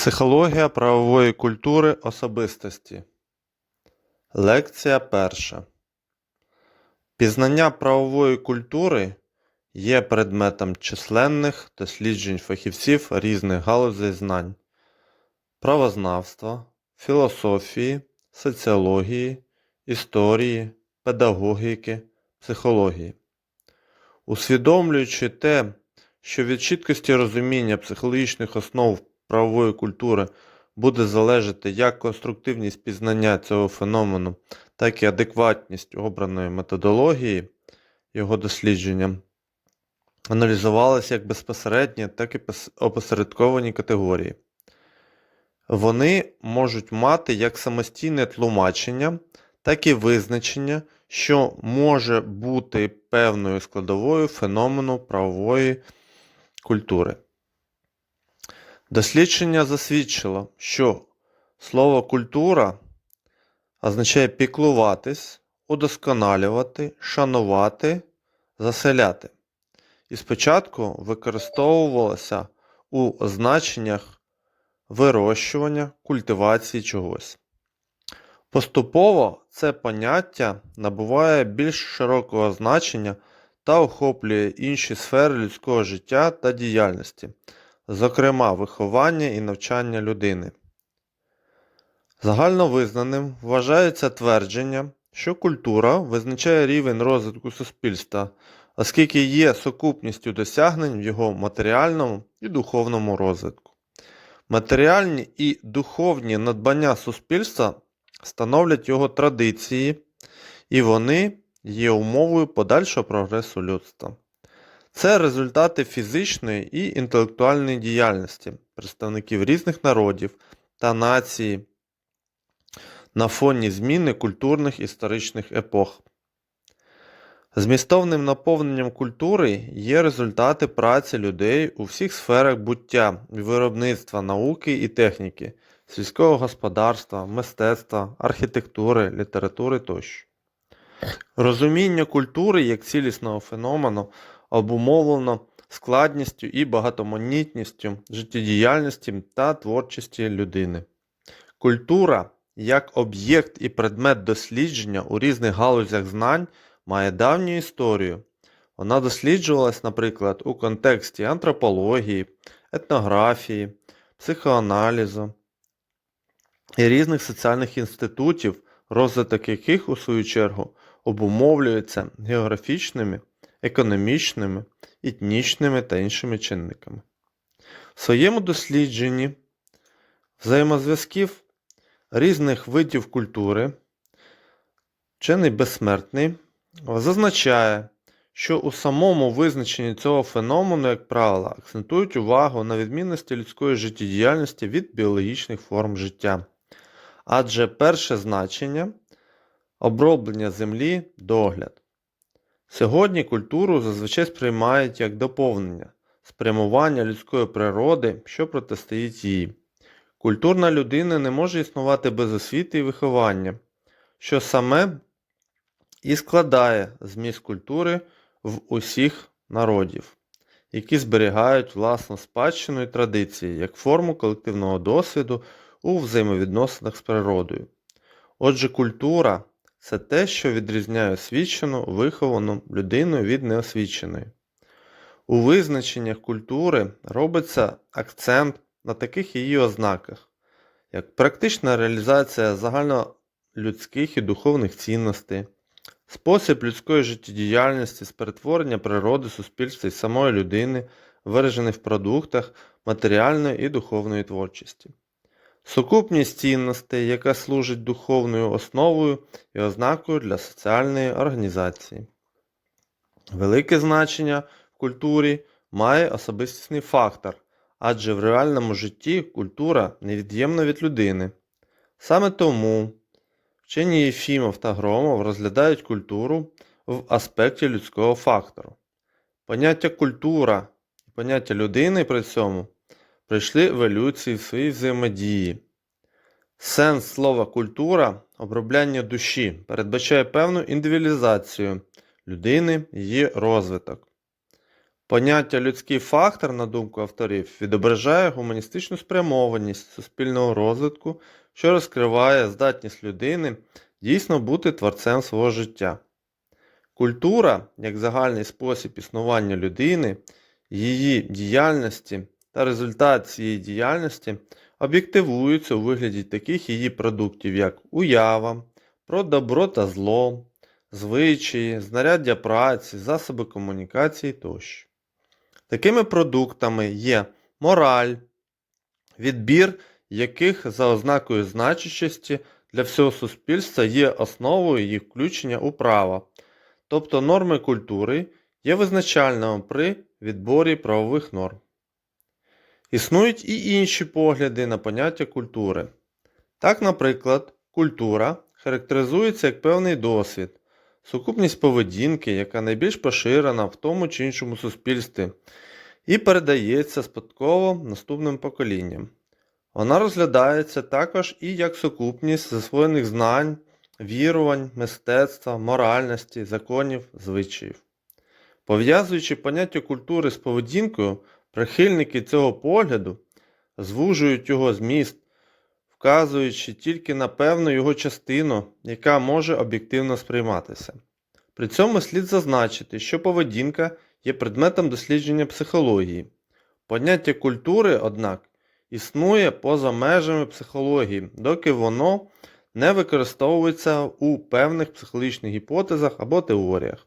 Психологія правової культури особистості. Лекція перша. Пізнання правової культури є предметом численних досліджень фахівців різних галузей знань правознавства, філософії, соціології, історії, педагогіки, психології. Усвідомлюючи те, що від чіткості розуміння психологічних основ правової культури буде залежати як конструктивність пізнання цього феномену, так і адекватність обраної методології його дослідження, аналізувалися як безпосередні, так і опосередковані категорії. Вони можуть мати як самостійне тлумачення, так і визначення, що може бути певною складовою феномену правової культури. Дослідження засвідчило, що слово культура означає піклуватись, удосконалювати, шанувати, заселяти. І спочатку використовувалося у значеннях вирощування, культивації чогось. Поступово це поняття набуває більш широкого значення та охоплює інші сфери людського життя та діяльності, зокрема виховання і навчання людини. Загальновизнаним вважається твердження, що культура визначає рівень розвитку суспільства, оскільки є сукупністю досягнень в його матеріальному і духовному розвитку. Матеріальні і духовні надбання суспільства становлять його традиції, і вони є умовою подальшого прогресу людства. Це результати фізичної і інтелектуальної діяльності представників різних народів та націй на фоні зміни культурних історичних епох. Змістовним наповненням культури є результати праці людей у всіх сферах буття, виробництва, науки і техніки, сільського господарства, мистецтва, архітектури, літератури тощо. Розуміння культури як цілісного феномену обумовлено складністю і багатоманітністю життєдіяльності та творчості людини. Культура як об'єкт і предмет дослідження у різних галузях знань має давню історію. Вона досліджувалась, наприклад, у контексті антропології, етнографії, психоаналізу і різних соціальних інститутів, розвиток яких, у свою чергу, обумовлюється географічними, економічними, етнічними та іншими чинниками. В своєму дослідженні взаємозв'язків різних видів культури вчений безсмертний зазначає, що у самому визначенні цього феномену, як правило, акцентують увагу на відмінності людської життєдіяльності від біологічних форм життя. Адже перше значення оброблення землі догляд. Сьогодні культуру зазвичай сприймають як доповнення, спрямування людської природи, що протистоїть їй. Культурна людина не може існувати без освіти і виховання, що саме і складає зміст культури в усіх народів, які зберігають власну спадщину і традиції як форму колективного досвіду у взаємовідносинах з природою. Отже, культура це те, що відрізняє освічену, виховану людину від неосвіченої. У визначеннях культури робиться акцент на таких її ознаках, як практична реалізація загальнолюдських і духовних цінностей, спосіб людської життєдіяльності з перетворення природи, суспільства і самої людини, виражений в продуктах матеріальної і духовної творчості. Сукупність цінностей, яка служить духовною основою і ознакою для соціальної організації. Велике значення в культурі має особистісний фактор, адже в реальному житті культура невід'ємна від людини. Саме тому вчені Єфімов та Громов розглядають культуру в аспекті людського фактору. Поняття культура і поняття людини при цьому прийшли в еволюції в своїй взаємодії. Сенс слова культура обробляння душі передбачає певну індивідуалізацію людини, її розвиток. Поняття людський фактор, на думку авторів, відображає гуманістичну спрямованість суспільного розвитку, що розкриває здатність людини дійсно бути творцем свого життя. Культура, як загальний спосіб існування людини, її діяльності та результат цієї діяльності об'єктивуються у вигляді таких її продуктів, як уява, про добро та зло, звичаї, знаряддя праці, засоби комунікації тощо. Такими продуктами є мораль, відбір яких за ознакою значущості для всього суспільства є основою їх включення у право, тобто норми культури є визначальними при відборі правових норм. Існують і інші погляди на поняття культури. Так, наприклад, культура характеризується як певний досвід, сукупність поведінки, яка найбільш поширена в тому чи іншому суспільстві, і передається спадково наступним поколінням. Вона розглядається також і як сукупність засвоєних знань, вірувань, мистецтва, моральності, законів, звичаїв. Пов'язуючи поняття культури з поведінкою, прихильники цього погляду звужують його зміст, вказуючи тільки на певну його частину, яка може об'єктивно сприйматися. При цьому слід зазначити, що поведінка є предметом дослідження психології. Поняття культури, однак, існує поза межами психології, доки воно не використовується у певних психологічних гіпотезах або теоріях.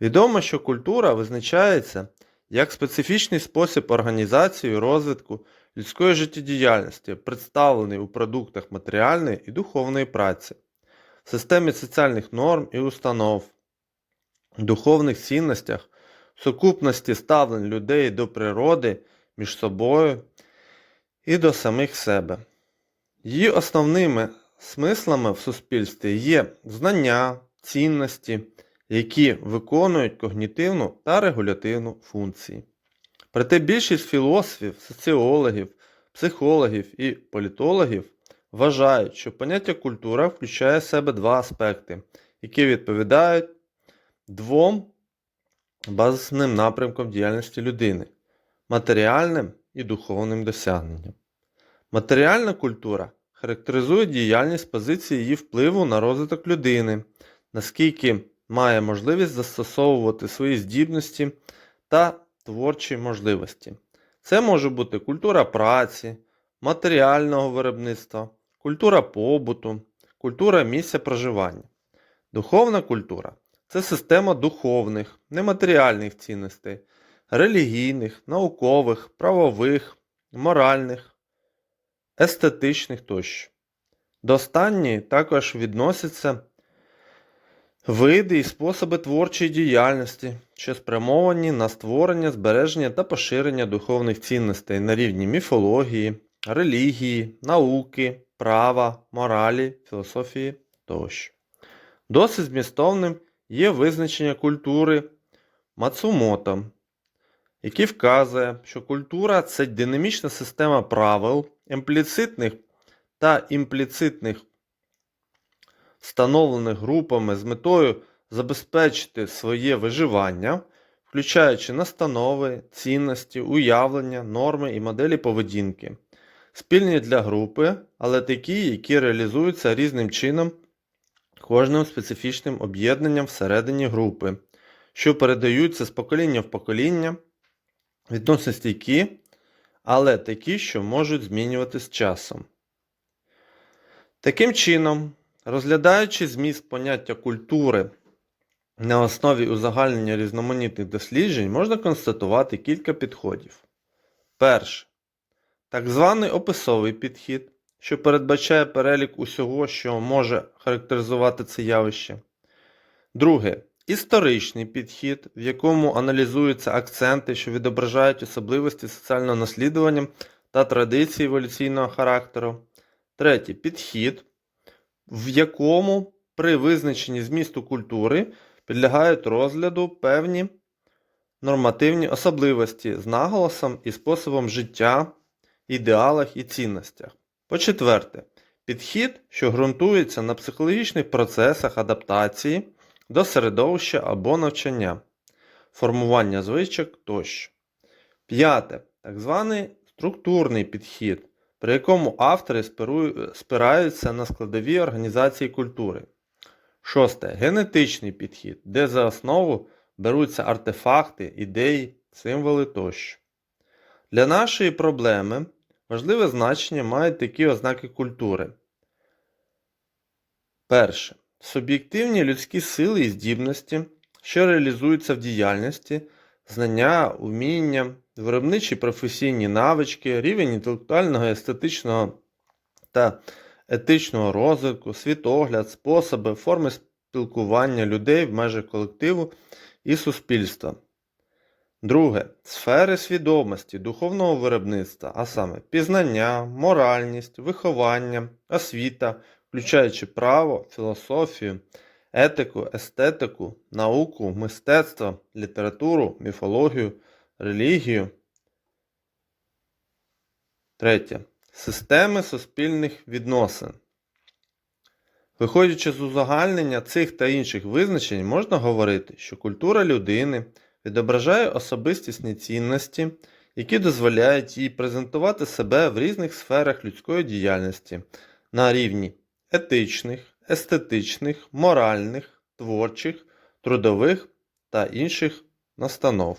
Відомо, що культура визначається як специфічний спосіб організації розвитку людської життєдіяльності, представлений у продуктах матеріальної і духовної праці, системі соціальних норм і установ, духовних цінностях, сукупності ставлень людей до природи між собою і до самих себе. Її основними смислами в суспільстві є знання, цінності, які виконують когнітивну та регулятивну функції. Проте більшість філософів, соціологів, психологів і політологів вважають, що поняття культура включає в себе два аспекти, які відповідають двом базовим напрямкам діяльності людини матеріальним і духовним досягненням. Матеріальна культура характеризує діяльність позиції її впливу на розвиток людини, наскільки має можливість застосовувати свої здібності та творчі можливості. Це може бути культура праці, матеріального виробництва, культура побуту, культура місця проживання. Духовна культура це система духовних, нематеріальних цінностей, релігійних, наукових, правових, моральних, естетичних тощо. До останньої також відносяться види і способи творчої діяльності, що спрямовані на створення, збереження та поширення духовних цінностей на рівні міфології, релігії, науки, права, моралі, філософії тощо. Досить змістовним є визначення культури Мацумото, який вказує, що культура це динамічна система правил, імпліцитних та імпліцитних, встановлених групами з метою забезпечити своє виживання, включаючи настанови, цінності, уявлення, норми і моделі поведінки, спільні для групи, але такі, які реалізуються різним чином кожним специфічним об'єднанням всередині групи, що передаються з покоління в покоління, відносно стійкі, але такі, що можуть змінюватися з часом. Таким чином, розглядаючи зміст поняття культури на основі узагальнення різноманітних досліджень, можна констатувати кілька підходів. Перше. Так званий описовий підхід, що передбачає перелік усього, що може характеризувати це явище. Друге. Історичний підхід, в якому аналізуються акценти, що відображають особливості соціального наслідування та традиції еволюційного характеру. Третє підхід, в якому при визначенні змісту культури підлягають розгляду певні нормативні особливості з наголосом і способом життя, ідеалах і цінностях. По-четверте, підхід, що ґрунтується на психологічних процесах адаптації до середовища або навчання. формування звичок тощо. П'яте. Так званий структурний підхід, при якому автори спираються на складові організації культури. Шосте. Генетичний підхід, де за основу беруться артефакти, ідеї, символи тощо. Для нашої проблеми важливе значення мають такі ознаки культури. Перше. Суб'єктивні людські сили і здібності, що реалізуються в діяльності, знання, уміння, виробничі професійні навички, рівень інтелектуального, естетичного та етичного розвитку, світогляд, способи, форми спілкування людей в межах колективу і суспільства. Друге. Сфери свідомості, духовного виробництва, а саме пізнання, моральність, виховання, освіта, включаючи право, філософію, етику, естетику, науку, мистецтво, літературу, міфологію, релігію. Третє. Системи суспільних відносин. Виходячи з узагальнення цих та інших визначень, можна говорити, що культура людини відображає особистісні цінності, які дозволяють їй презентувати себе в різних сферах людської діяльності на рівні етичних, естетичних, моральних, творчих, трудових та інших настанов.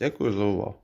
Дякую за увагу.